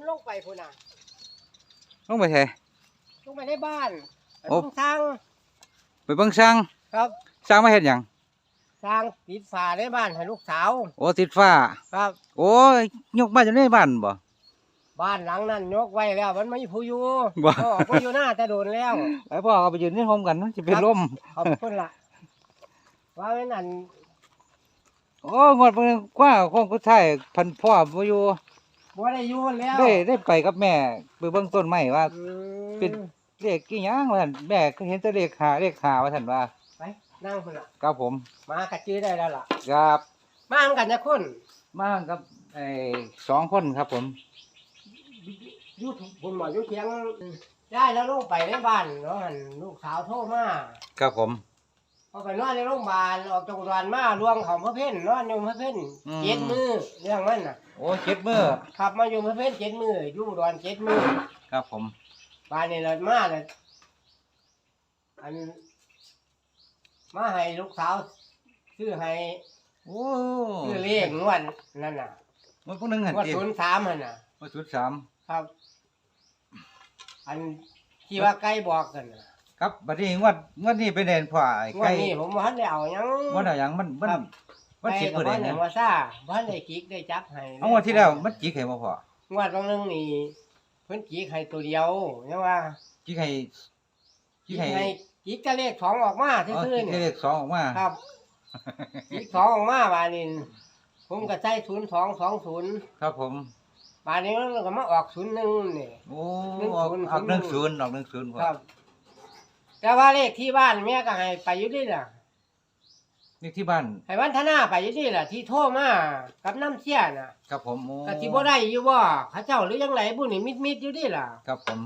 นลงไปพุ่นน่ะลงไปไสลงไปในบ้านไปโอ้เบิ่งทางไปเบิ่งสร้างครับสร้างมาเฮ็ดหยังทางติดฝาในบ้านให้ลูกสาว โอ้ติดฟ้า ครับ โอ้ยยกบ้านอยู่ในบ้านบ่ บ้านหลังนั้นยกไว้แล้ว มันไม่มีผู้อยู่บ่ก็ออกผู้อยู่หน้าแต่โดนแล้วไอ้พ่อเอาไปยืนนี่พร้อมกันมันสิเป็นครับลมขอบคุณละว่าไว้นั่นโอ้งวดเพิ่นกว่าของผู้ชายพันพ่อบ่อยู่ บ่ได้อยู่แล้วได้ได้ไปกับแม่ไปเบิ่งต้นไม้ว่า อืมเป็น เลขกี่หยังว่าซั่นแม่ก็เห็นแต่เลขหาเลขหาว่าซั่นว่าไปนั่งพุ่นละครับผมมากระจื้อได้แล้วล่ะ ครับมาเหมือนกันนะคนมากับไอ้สองคนครับผม อยุทผมบอกอยุเทียงได้แล้วลงไปในบ้านเนาะหั่นลูกสาวโทรมา ครับผม พอไปนอนในโรงพยาบาลออกจากโรงพยาบาลมาลวงของพระเพ่นนอนอยู่พระเพ่นอืม เจ็ดมือเรื่องมันน่ะโอ้เจ็ดมื้อขับมาอยู่พระเพ่นเจ็ดมืออยู่อุดอนเจ็ดมือครับผม บ้านนี่เลยมาเลยอันมาให้ลูกสาวซื้อให้โอ้ซื้อเลขงวดนั่นน่ะมันพวกนึงหั่นงวดติศูนย์สามมันน่ะว่าศูนย์สามครับ อันที่ว่าใกล้บอกกันน่ะ ครับบัดนี้งวดงวดนี้เป็นเด่นพ่อไอ้งวไก่ดนี้ผมว่าทันได้เอาหยัง งวดเอาหยังมันมันครับ มันไปสิบกับเปอร์บ้าเซ็นนต์ไหนนะว่าซ่าบ้านได้กิกได้จับให้เอางวดที่แล้วมันจิกให้บ่พ่องวดบางนึงนี่เพิ่นกิกให้ตัวเดียวยังว่าจิกให้จิกิกกให้ให้กิกจะเลขสองออกมาอ๋อซื่อๆจิกเนี่ให้ยเลขสองออกมาครับ กิกสองออกมาบาดนี้ผมก็ใช้ศูนย์สองสองศูนย์ครับผม บาดนี้มันก็มาออกศูนย์หนึ่งนี่ โอ้หนึ่งออกศูนย์ออกศูหนึ่นงย์ศูนย์ออกหนึ่งศูนย์พ่อครับ แต่ว่าเลขที่บ้านแม่ก็ให้ไปอยู่นี่ล่ะนี่ที่บ้านให้วันธนาไปอยู่นี่ล่ะที่โทรมากับน้ำเชี่ยน่ะครับผมโอ้ก็สิบ่ได้อยู่บ่เขาเจ้าหรือยังไงบุญนี่มิดๆอยู่นี่ล่ะครับผม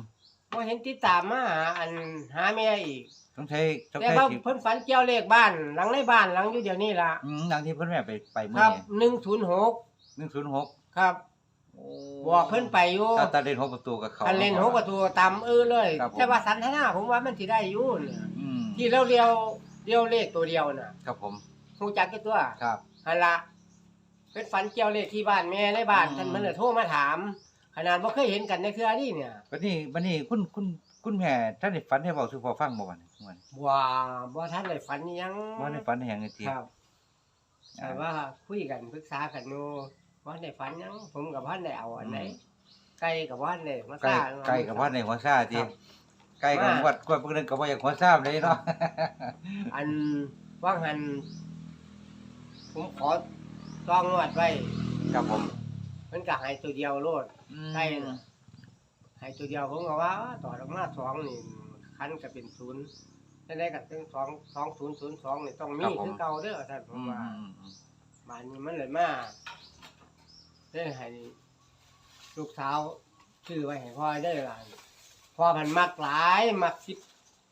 บ่เห็นติดตามมาหาอันหาแม่อีก ต้องใช้ต้องแต่ใช้ว่าสิเพิ่นฝันเกี่ยวเลขบ้านหลังในบ้านหลังอยู่เดี๋ยวนี้ล่ะ อืมดังที่เพิ่นแม่ไปไปคมื้อรับนี้106หนึ่งศูนย์หกครับ บอกเพิ่นไปอยู่ถ้าตาเล่นหกประตูกับเขา คันเล่นหกประตูตามเออเลย ครับผม แต่ว่าสันทนาผมว่ามันสิได้อยู่เนี่ยอืมที่เราเรียวเรียวเลขตัวเดียวน่ะครับผมฮู้จักกี่ตัวครับ หั่นล่ะเพิ่นฝันเกี่ยวเลขที่บ้านแม่ในบ้านอืม ท่านเพิ่นเลยโทรมาถาม ขนาดบ่เคยเห็นกันในเทื่อนี้เนี่ยวันนี้วันนี้คุณคุณคุณแม่ท่านได้ฝันให้เว้าสู่พ่อฟังบ่วันนี้วันบ่บ่ทันได้ฝันอิหยังบ่ได้ฝันให้หยังจริงครับแต่ว่าคุยกันปรึกษากันอยู่ ว่าในฝันหยังผมกับพันได้เอาอันไหนไก่กับพันได้มาไก่ซ่าไก่กับว่าในหัวซ่าติครับไก่กับว่าวัดกว่าเพิ่นก็บ่อยากหัวซ่าเลยเนาะ อันว่างหันผมขอต้องงวดไว้ครับผมมันก็ให้ตัวเดียวโลดอืม ไก่น่ะให้ตัวเดียวผมก็ว่าต่อออกมาสองนี่คันก็เป็นศูนย์ได้ได้กันถึงสองสองศูนย์ศูนย์สองนี่ต้องมีคือเก่าเด้อท่านผอืมมว่าอืมอืมบ้านนี้มันเลยมา ได้ให้ลูกสาวชื่อไว้ให้พ่อได้หลานพ่อมันมักหลายมักสิบ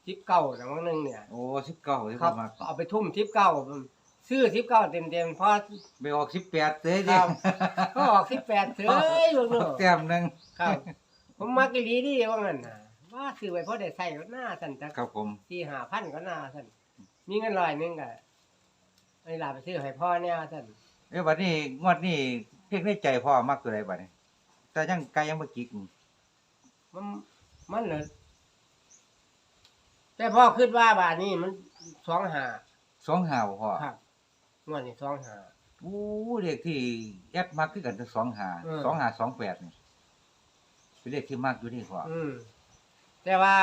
สิบเก้าแต่วันหนึงเนี่ยโอ้19ที่ครัพ่บอมาเอาไปทุ่มสิบเก้าซื้อสิบเก้าเต็มเต็มๆพอไปออก18เด้อคดิรับ ก็ออกสิบแปดเถอยลูกออกแต้มหนึงครับ ผมมักอีหลีดีว่างั้นน่ะว่าซื้อไว้พอได้ใส่ก็น่าสั่นจักครับผม สี่ห้าพันก็น่าสั่นมีเงินร้อยหนึงก็ไอ้ลาไปซื้อให้พ่อเนี่ยสั่นเอ้ยบัดนี้งวดนี้ เพียงในใจพ่อมักตัวใดบัดนี้แต่ยังไก่ยังบ่จิกมันมันเลยแต่พ่อคิดว่าบาทนี้มันสองหาสองหาวพ่อครับงวดนี้สองหาโอ้เลขที่แอดมักคือกันทั้งสองหาเออสองหาสองแปดนี่เป็นเลขที่มักอยู่นี่พ่ออืมแต่ว่า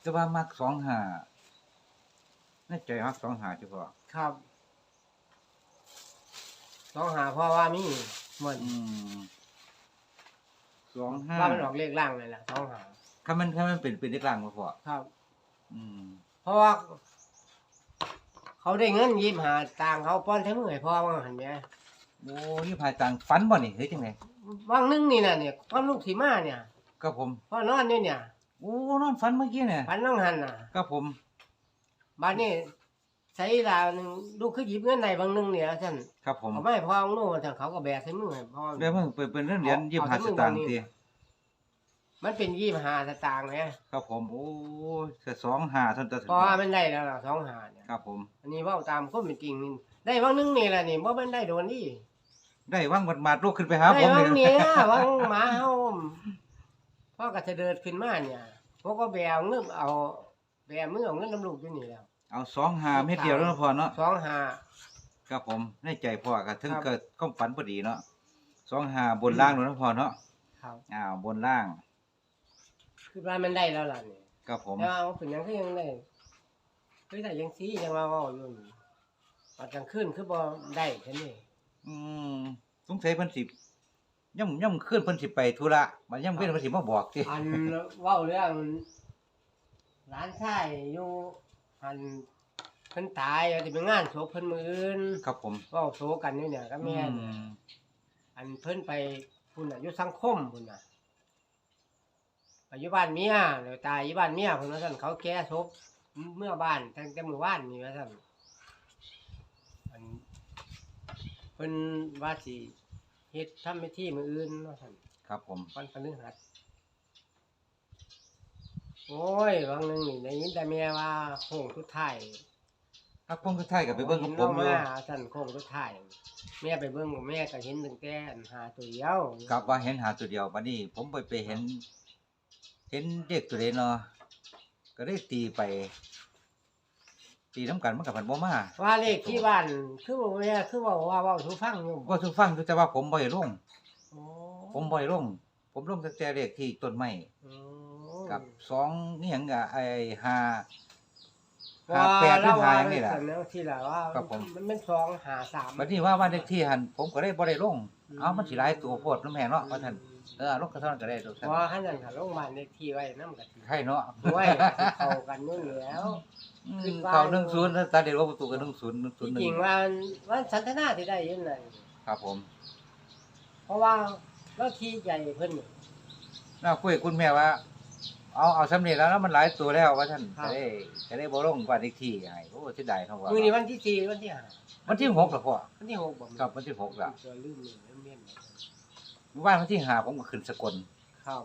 แต่ว่ามักสองหา ในใจมักสองหาเฉพาะครับสองหาเพราะว่ามีเหมือนอืมสองห้าว่ามันออกเลขล่างเลยล่ะสองหา ถ้ามันถ้ามันเป็นเป็นเลขกลางบ่พ่อครับ อืมเพราะว่า เขาได้เงินยิบหาต่างเขาป้อนใช้มือให้พ่อว่างหันไหมโอ้ยภายต่างฝันบ่นี่เฮ้ยจังไดว่างนึงนี่น่ะเนี่ยความลูกสีมาเนี่ย ก็ผมพ่อนอนอยู่เนี่ยโอ้นอนฝันเมื่อกี้เนี่ยพันน้องหันน่ะก็ผม บ้านนี้ใช้ลาวหนึงลูกคือหยิบเงินในบางนึงเนี่ยท่านครับผมเขาไม่ให้พ่อของลูกท่านเขาก็แบกใส่มือให้พ่อ เดี๋ยวมึงเปิดเป็นเรื่องเหรียญเอายี่สิบห้าเอาสถึงตางค์มือทีวันนี้มมันเป็นยี่ห้าสตางค์เนี่ยครับผมโอ้ยแค่สองหาเท่านตัดสินเพราะว่ามันได้แล้วล่ะสองหาเนี่ยครับผม อันนี้เว่าตามข้อเป็นจริงนี่ได้ว่างนึงนี่แหละนี่ว่ามันได้โดนนี่ได้ว่างบัดมาดลูกขึ้นไปหาได้ผมว่างเลยเนี้ยว่างหมาเฮาพ่อก็จะเดินขึ้นมาเนี่ยพวกก็แบวเงินเอา แบมือเอาเงินน้ำลูกอยู่นี่แล้วเอาสองหาเม็ดเดียวแล้วนะพ่อเนาะสองหา ครับผมในใจพ่อก็ถึงครับ เกิดความฝันพอดีเนาะสองหาบนล่างแล้วนะพ่อเนาะครับอ้าวบนล่างคือว่ามันได้แล้วล่ะนี่ครับผมแต่ว่ามันเป็นหยังคือยังได้คือแต่ยังซียังว่าเว่าอยู่นี่ตอนกลางคืนคือบ่ได้แค่นี้อืมสงสัยเพิ่นสิย่ำย่ำขึ้นเพิ่นสิไปธุระมันย่ำขึ้นเพิ่นสิมาบอกติอันเว้าเรื่อง ร้านชายอยู่อันเพิ่นตายอะที่เป็นงานศพเพิ่นมื้ออื่นครับผมเว้าโซกันอยู่เนี่ยก็แม่น อืมอันเพิ่นไปพุ่นน่ะอยู่สังคมพุ่นน่ะไปอยู่บ้านเมียแล้วตายอยู่บ้านเมียพุ่นว่าซั่นเขาแก้ศพเมื่อบ้านตั้งแต่มื้อวานนี่ว่าซั่นอันเพิ่นว่าสิเฮ็ดทำพิธีมื้ออื่นว่าซั่นครับผมวันพฤหัส โอ้ยวังหนึงนี่ได้ยินแต่แม่ว่าโค้งสุดท้ายครับผมคือไทยกับไปเบิ่งกับผมเห็นอยู่เรามาท่านโค้งสุดท้ายแม่ไปเบิ่งแม่ก็เห็นตั้งแต่อันหาตัวเดียวครับว่าเห็นหาตัวเดียวบัดนี้ ผมไปไปเห็น เห็นเด็กตัวเดเนาะก็ได้ตีไป ตีน้ำกันมันกับมันบ่มาว่าเลขที่บ้านคือว่าแม่คือว่าว่าเว่าทุกฟังอยู่ก็ทุกฟังแต่ว่าผมบ่ได้ลงโอ้ผมบ่ได้ลง ผมลงตั้งแต่เลขที่ต้นไม้ อืม กับสองนี่หยังอะไอ้ห้าว่าห้าแปดหรือเราห้าว่าหยังนี่ล่ะเรื่องที่ละว่าครับผม มันเป็นสองหาสามบัดนี้ว่าวันเลขที่หันผมก็ได้บ่ได้ลงอืมเอามันสิหลายตัวโพดน้ำแม่เนาะว่าท่านเออลงกระท่อนก็ได้ตัวท่านว่าขั้นนั้นค่ะโรงพยาบาลเลขที่ไว้น้ำกะทิใช่เนาะด้วยเข้ากันนู่นแล้ว อืมคิดว่าเข้า10แล้วตาเด็ดว่าประตูก็10 101ที่จริงว่าว่าสันทนาที่ได้ยังไงครับผมเพราะว่าเราที่ใหญ่เพิ่นนี่ น่าคุยกับคุณแม่ว่า เอาเอาสำเร็จแล้วนะมันหลายตัวแล้วว่าท่านครับจะได้จะได้บ่ลงวันอีกทีให้โอ้เสียดายเท่าว่ามือนี้วันที่สี่วันที่ห้าวันที่หกแล้วพ่อวันที่หกบ่ครับวันที่หกแล้วจะลืมเลยเมียนเมื่อวานวันที่ห้าผมก็ขึ้นสกลครับ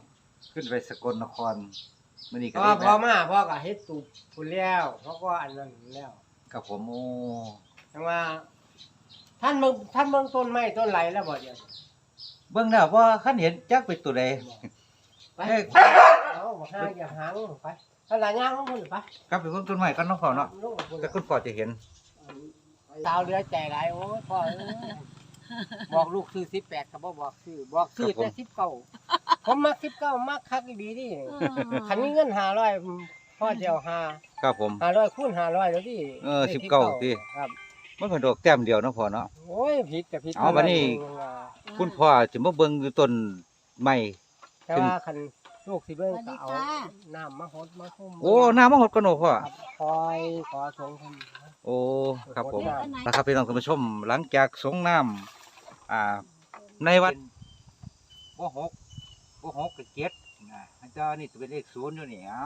ขึ้นไปสกลนครมื้อนี้เพก็ราะได้ว่าพอแม่มาพ่อก็เฮ็ดตูบพุ่นแล้วเขาก็อันนั้นแล้วกับผมโอ้จังว่า ท่านเบิ่งท่านเบิ่งต้นไม้ต้นไหลแล้วบ่เดี๋ยวเบิ่งแล้วว่าคันเห็นจักเป็นตัวใดไป เอ้ยเอาบ่หาอย่าหางไปถ้าหลายอย่างของเพิ่นไปกลับไปเบิ่งต้นไม้กันเนาะพ่อเนาะลงกับเพิ่นแต่คุณพ่อจะเห็นสาวเหลือใจหลายโอ้ยพ่อเอ้ยบอกลูกซื้อ18ก็บ่บอกซื้อบอกซื้อแต่19ผมมัก19มักคักอีหลีนี่คันมีเงิน500พ่อจะเอาหาครับผม500คูณ500แล้วดิเออลข19ติ ครับ มันก็ดอกแต้มเดียวเนาะพ่อเนาะ โอ้ยผิดกับผิดเอาบัดนี้ คุณพ่อจะมาเบิ่งอยู่ต้นไม้ แต่ว่าคันลูกสิเบิ่งก็เอาสวัสดีค่ะน้ำมาหดมาทุ่มโอ้น้ำมาหดกันเนาะพ่อ ครับคอยขอส่งเพิ่น โอ้ครับผมโอ้นะครับพี่น้องท่านผู้ชม หลังจากสงน้ำอ่า ในวันบ่หกบ่หกกับเจ็ดนะอันเจ้านี่จะเป็นเลขศูนย์อยู่นี่อะ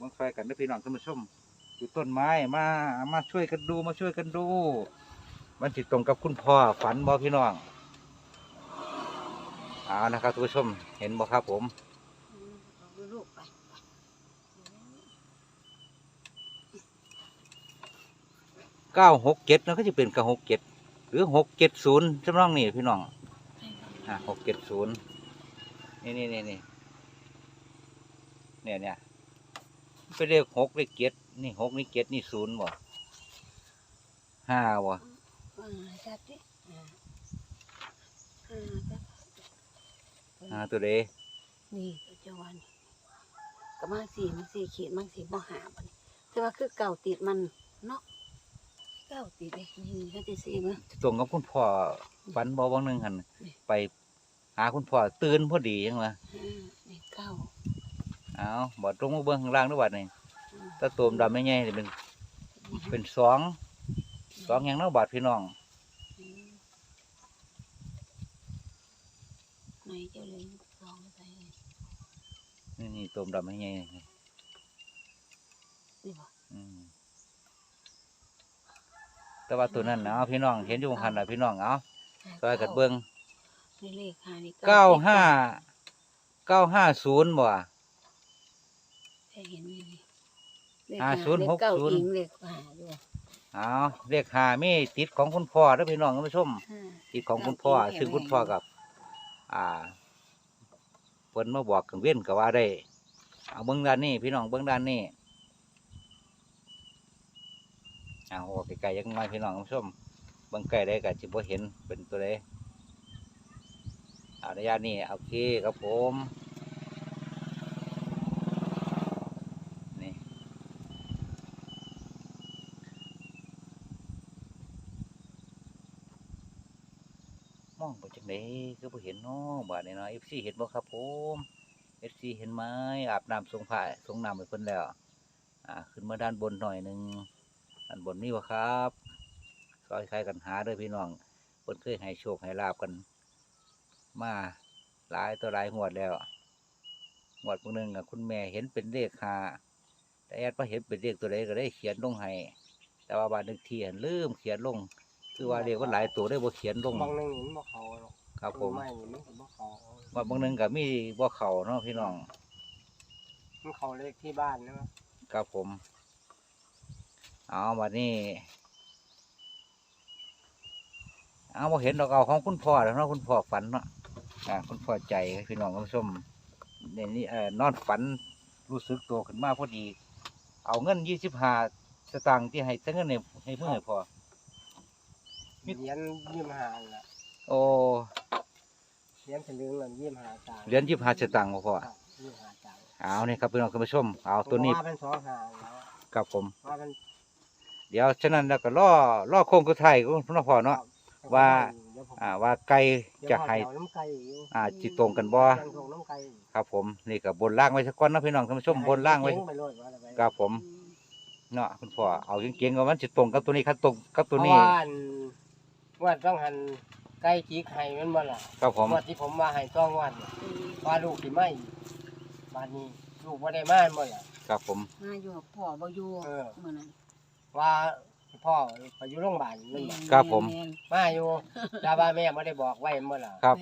มองไฟกันนะพี่น้องท่านผู้ชมอยู่ต้นไม้มามาช่วยกันดูมาช่วยกันดู มันติดตรงกับคุณพ่อฝันบ่พี่น้อง เอ่านะครับท่านผู้ชมเห็นบ่ครับผมเอาลูกไปเก้าหกเจ็ดนะก็จะเป็นเก้าหกเจ็ดหรือหกเจ็ดศูนย์จำลองนี่พี่น้องอ่าหกเจ็ดศูนย์นี่นี่นี่นี่เนี่ยเนี่ยเป็นเลขหกเลขเจ็ดนี่หกนี่เจ็ดนี่ศูนย์บ่ห้าบ่อ่าจับดิอ่าอ่าจับ ห้าตัวเดนี่ตัวเจ้าวันก็มาสี่มันสี่ขีดมันสี่บ่หาบัดนี้แต่ว่าคือเก่าติดมันเนาะเก่าติดเลยนี่ก็จะสี่มั้ยตรงกับคุณพ่อฝันบ่บางหนึงหันไปหาคุณพ่อตื่นพอดียังวะอ่านี่เก้าเอาบ่ตรงมาเบื้องข้างล่างด้วยบัดนี่อ่าถ้าตัวมดำไม่ใหญ่นี่เป็นเป็นสองสองอย่างเน้อบาทพี่น้อง อืมไหนเจ้าเลยลองไปเลย นี่นี่ตัวดำให้ไงนี่บ่อืมแต่ว่าตัวนั้นนะเอาพี่น้องเห็นอยู่บนคันนะพี่น้องเอาซอยกัดเบิ้งนี่เลขห้านี่เก้าห้าเก้าห้าศูนย์บ่แต่เห็นอยู่นี่เลขอ่าห้ศูนย์เลขหกเก้าศูนย์อิงเลขห้าด้วยเอาเลขหามีติดของคุณพ่อเด้อพี่น้องท่านผู้ชมห้าติดของคุณพ่อครับซึ่งคุณพ่อกับ อ่าเพิ่นมาบอกกังเว้นก็ว่าได้ เอาเบื้องด้านนี้พี่น้องเบื้องด้านนี้เอาออกไกลๆยังไงพี่น้องคุณผู้ชมเบื้องไกลได้ก็จิบ่เห็นเป็นตัวใดเอาระยะนี้โอเคครับผมนี่มอง ไปจังไดก็บ่เห็นเนาะบาดนี้เนาะ FC เห็นบ่ครับผม FC เห็นไหมอาบน้ำทรงผ้าทรงน้ำให้เพิ่นแล้ว อ่า ขึ้นมาด้านบนหน่อยหนึ่งด้านบนนี่วะครับซอยใครกันหาเด้อพี่น้องเพิ่นเคยให้โชคให้ลาบกัน มาหลายตัวหลายงวดแล้วงวดพวกนึงอะคุณแม่เห็นเป็นเลขหาแต่แอดว่าเห็นเป็นเลขตัวใดก็ได้เขียนลงให้แต่ว่าบานนึกทีอันลืมเขียนลง คือว่าเลขว่าหลายตัวได้บ่เขียนลงบางหนึงเห็นบ่เขาหรอกครับผมไม่นี่มันก็บ่เขาว่าบางนึงก็มีบ่เข้าเนาะพี่น้องมันเขาเลขที่บ้านนะครับผม เอาวันนี้ เอามาเห็นดอกเอาของคุณพ่อแล้วเนาะคุณพ่อฝันเนาะอ่าคุณพ่อใจพี่น้องคุณผู้ชมเนี่ยนี่เอ่อนอนฝันรู้สึกตัวขึ้นมาพอดี เอาเงินยี่สิบห้าสตางค์ที่ให้ทั้งเงินในให้เพื่อนให้พ่อมี เหรียญยี่สิบห้าล่ะโอ้เหรียญสลึงนั่นยี่สิบห้าจางเหรียญยี่สิบห้าสตางค์บ่พ่อครับยี่สิบห้าจางเอาเนี่ยครับพี่น้องคุณผู้ชมเอาตัวนี้ว่าเป็นสองหางแล้วกับผม ว่าเป็นเดี๋ยวฉะนั้นแล้วก็ล่อล่อโค้งกุไทายคุณพ่อเนาะ ว่า เดี๋ยวผมอ่าว่าไก่เดี๋ยวจะพ่อให้เอาน้ำไก่อยู่อ่าจิตรงกันบ่ เดี๋ยวส่งน้ำไก่ครับผมนี่กับบนล่างไว้สักก้อนเนาะพี่น้องท่านผู้ชมบนล่างไว้เจ๊ไปโลดว่าอะไรไปครับผมอืมเนาะคุณพ่อเอาเก่งๆว่ามันจะตรงกับตัวนี้ครับตรงกับตัวเพนี้ราะว่าอัน ว่าต้องหันไก่จีกไห้แมันบ่ล่ะครับผมงวดที่ผมว่าให้ต้องงวดเนี่ยอืมว่าลูกสิไม่บานนี้ลูกบ่ได้มาบ่ล่ะ ครับผม มาอยู่กับพ่อบ่อยู่เออ มื้อนั้นว่าพ่อไปอยู่โรงพยาบาลนั่นบ่ครับผม แนมาอยู่แต่ว่าแม่บ่ได้บอกไว้บ่ล่ะ ครับ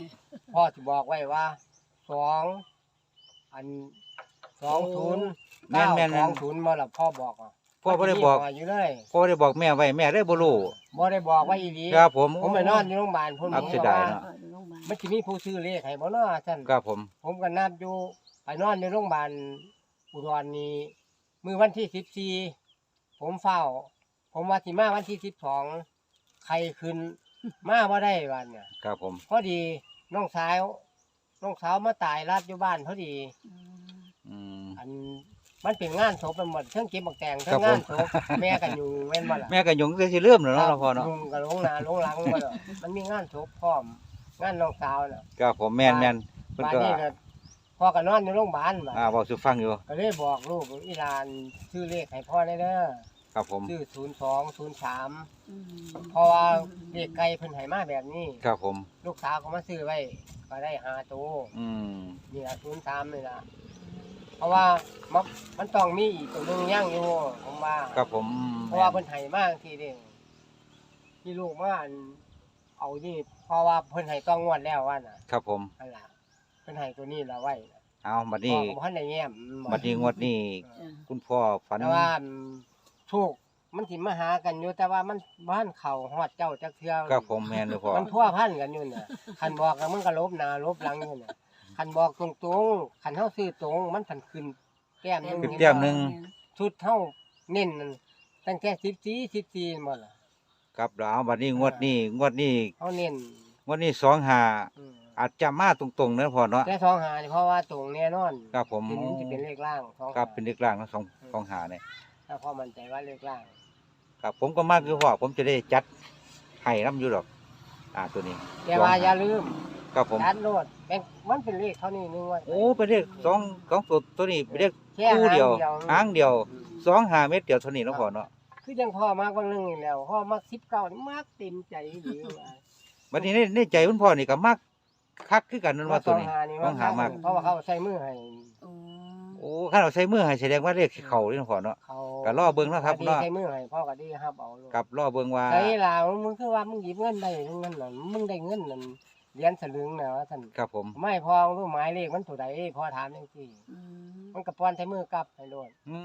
พ่อสิบอกไว้ว่าสองอันสองศูนย์แม่เก้านแม่นสแม่อนงศูนย์บ่ล่ะพ่อบอกอะ พ่อบ่ได้บอกมันสิมีอยู่เลยพ่อได้บอกแม่ไว้แม่ได้บ่รู้บ่ได้บอกว่าอีหลีครับผมผมไปนอนอยู่โรงพยาบาลผมครับผมเสียก็ดายว่าเนาะเอออยู่โรงพยาบาลมันสิมีผู้ซื้อเลขให้บ่เนาะท่านครับผม ผมก็นับอยู่ไปนอนในโรงพยาบาลอุดรนี้มื้อวันที่14ผมเฝ้า ผมว่าสิมาวันที่12ใครขึ้นมาบ่ได้วันเนี่ยครับผมพอดีน้องสาวน้องสาวมาตายราดอยู่บ้านพอดีอืมอืมอัน มันเป็นงานศพเป็นหมดเครื่องเก็บบักแตงเคครัรื่บองผมงานศพแม่กันอยู่แม่นบ่ล่ะแม่ก็ยงจะสิเริ่มแล้วเนาะพ่อเนาะลุงกับลงนาลงหลังบ่ล่ะมันมีงานศพพร้อมงานน้องสาวน่ะครับผมแม่นแม่นเพิ่นบ้านก็นี้ก็พ่อก็นอนอยู่โรงพยาบาลบัดอ่าบอกสู่ฟังอยู่ก็เลยบอกลูกอีหลานชื่อเลขให้พ่อได้เด้อครับผมชื่อ02 03อืมเพราะว่าเลขไกลเพิ่นให้มาแบบนี้ ครับผม ลูกสาวก็มาซื้อไว้ก็ได้หาตัวอืมนี่ล่ะ03นี่ล่ะเพ ราะว่ามันมันต้องมีอีกตัวหนึงย่างอยู่ผมว่าครับผมเพราะว่าเพิ่นให้มากทีเด้งที่ลูกมาอันเอานี่เพราะว่าเพิ่นให้ต้องงวดแล้วว่าน่ะครับผมนั่นล่ะเพิ่นให้ตัวนี้ละไว้เอาบัดพ่อนี้ก็บ่ทันได้แง้มบัดนี้งวดนี้จ้ะคุณพ่อฝันแต่ว่าอันถูกมันสิมาหากันอยู่แต่ว่ามันบ้านเข้าฮอดเจ้าจักเทื่อ ครับผมแม่นอยู่พ่อมันทั่วพันกันอยู่น่ะคันบอกแล้วมันก็ลบหน้าลบหลังอยู่น่ะ คันบอกตรงๆคันเฮาซื้อตรง มันพันขึ้นแก้มหนึงขึ้นเห็นแก้มบ่หนึ่ง ชุดเฮาเน้นนั่นตั้งแต่14 14หมดล่ะครับแล้วบัดนี้งวดนี้งวดนี้เฮาเน้นงวดนี้สองหาอืมอาจจะมาตรงๆเนอะพ่อเนาะ แต่สองหานี่เพราะว่าตรงแน่นอนครับผม ถึงจะเป็นเลขล่างสองครับหาเป็นเลขล่างทั้งสองสองหาเนี่ยถ้าพ่อมั่นใจว่าเลขล่าง ครับผมก็มากคือพ่อผมจะได้จัดให้น้ำอยู่ดอก อ่าตัวนี้แต่ว่าอย่าลืมครับผมจัดโนดเป็นมันเป็นเลขเท่านี้นึงไว้โอ้เป็นเลขสองสองตัวตัวนี้เป็นเลขแค่คู่เดียวหาหางงเดียวเดียวสองหาเม็ดเดียวเท่านี้เนาะพ่อเนาะคือยังพ่อมากบางนึงนี่แล้วพ่อมักสิบเก้านี่มากเต็มใจดีว่าบัดนี้ในในใจคุณพ่อนี่ก็มักคักคือกันนั่นว่าสตัวองนี้หานี่สองหามากเพราะว่าเขาใส่มือให้โอ้โอ้ข้าเราใช้มือให้แสดงว่าเลขเข่าเลยเนาะพ่อเนาะเขาก็รอเบิ่งเนาะครับดีเนาะใส่มือให้พ่อก็ดีครับเอาลูกกับรอเบิ่งว่าใส่ลาวมึงคือว่ามึงหยิบเงินได้เงินนั่นมึงได้เงินนั่นเหรียญสลึงนะว่าซั่นครับผมไม่พอรู้หมายเลขมันตัวใดพอถามจังซี่อืมมันก็ป้อนใช้มือกลับให้โลด